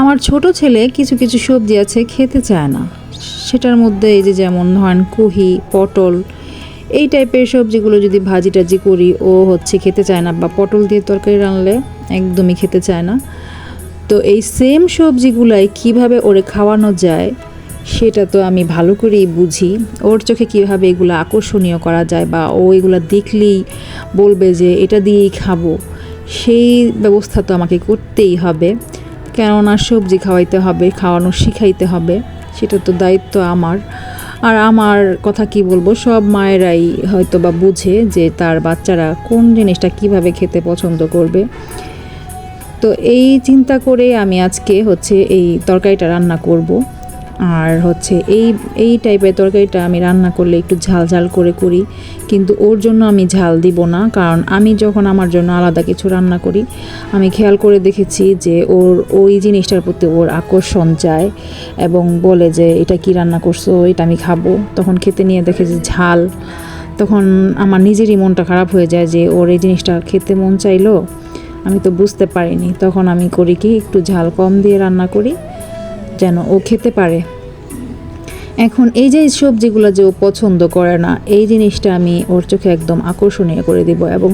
আমার ছোট ছেলে কিছু কিছু সবজি আছে, খেতে চায় না। সেটার মধ্যে এই যে যেমন ধরেন কুহি, পটল, এই টাইপের সবজিগুলো যদি ভাজি টাজি করি, ও হচ্ছে খেতে চায় না বা পটল দিয়ে তরকারি রানলে একদমই খেতে চায় না। তো এই সেম সবজিগুলাই কীভাবে ওরে খাওয়ানো যায়, সেটা তো আমি ভালো করেই বুঝি। ওর চোখে কীভাবে এগুলো আকর্ষণীয় করা যায় বা ও এগুলো দেখলেই বলবে যে, এটা দিয়েই খাব। সেই ব্যবস্থা তো আমাকে করতেই হবে। কেননা সবজি খাওয়াইতে হবে, খাওয়ানো শিখাইতে হবে, সেটা তো দায়িত্ব আমার। আর আমার কথা কি বলব, সব মায়েরাই হয়তো বা বুঝে যে তার বাচ্চারা কোন জিনিসটা কীভাবে খেতে পছন্দ করবে। তো এই চিন্তা করে আমি আজকে হচ্ছে এই তরকারিটা রান্না করব। আর হচ্ছে এই এই টাইপের তরকারিটা আমি রান্না করলে একটু ঝাল ঝাল করে করি। কিন্তু ওর জন্য আমি ঝাল দিব না, কারণ আমি যখন আমার জন্য আলাদা কিছু রান্না করি, আমি খেয়াল করে দেখেছি যে ওর, ওই জিনিসটার প্রতি ওর আকর্ষণ যায় এবং বলে যে, এটা কি রান্না করছ? এটা আমি খাব। তখন খেতে নিয়ে দেখে যে ঝাল। তখন আমার নিজেরই মনটা খারাপ হয়ে যায় যে, ওর এই জিনিসটা খেতে মন চাইলো? আমি তো বুঝতে পারিনি। তখন আমি করি কি, একটু ঝাল কম দিয়ে রান্না করি। যেন ও খেতে পারে। এখন এই যে সবজিগুলো যে ও পছন্দ করে না, এই জিনিসটা আমি ওর চোখে একদম আকর্ষণীয় করে দিব এবং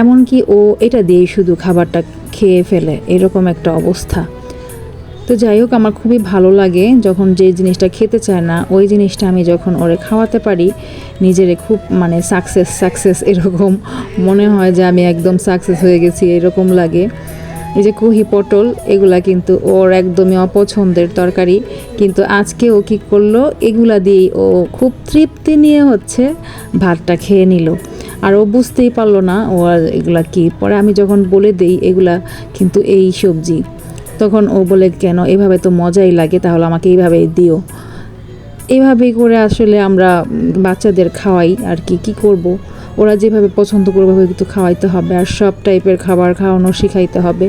এমনকি ও এটা দিয়েই শুধু খাবারটা খেয়ে ফেলে, এরকম একটা অবস্থা। তো যাই হোক, আমার খুবই ভালো লাগে যখন যে জিনিসটা খেতে চায় না, ওই জিনিসটা আমি যখন ওরে খাওয়াতে পারি, নিজেরে খুব মানে সাকসেস সাকসেস এরকম মনে হয় যে আমি একদম সাকসেস হয়ে গেছি, এরকম লাগে। এই যে কুহি পটল, এগুলা কিন্তু ওর একদমই অপছন্দের তরকারি। কিন্তু আজকে ও কী করল, এগুলা দিয়েই ও খুব তৃপ্তি নিয়ে হচ্ছে ভাতটা খেয়ে নিল। আর ও বুঝতেই পারল না, ও এগুলা কি? পরে আমি যখন বলে দেই এগুলা কিন্তু এই সবজি, তখন ও বলে, কেন? এভাবে তো মজাই লাগে, তাহলে আমাকে এইভাবেই দিও। এইভাবেই করে আসলে আমরা বাচ্চাদের খাওয়াই আর কি কি করব? ওরা যেভাবে পছন্দ করবে কিন্তু খাওয়াইতে হবে আর সব টাইপের খাবার খাওয়ানো শিখাইতে হবে।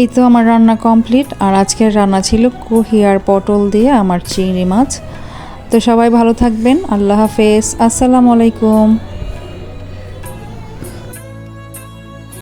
এই তো আমার রান্না কমপ্লিট, আর আজকের রান্না ছিল কুহি আর পটল দিয়ে আমার চিংড়ি মাছ। তো সবাই ভালো থাকবেন, আল্লাহ হাফেজ, আসসালামু আলাইকুম।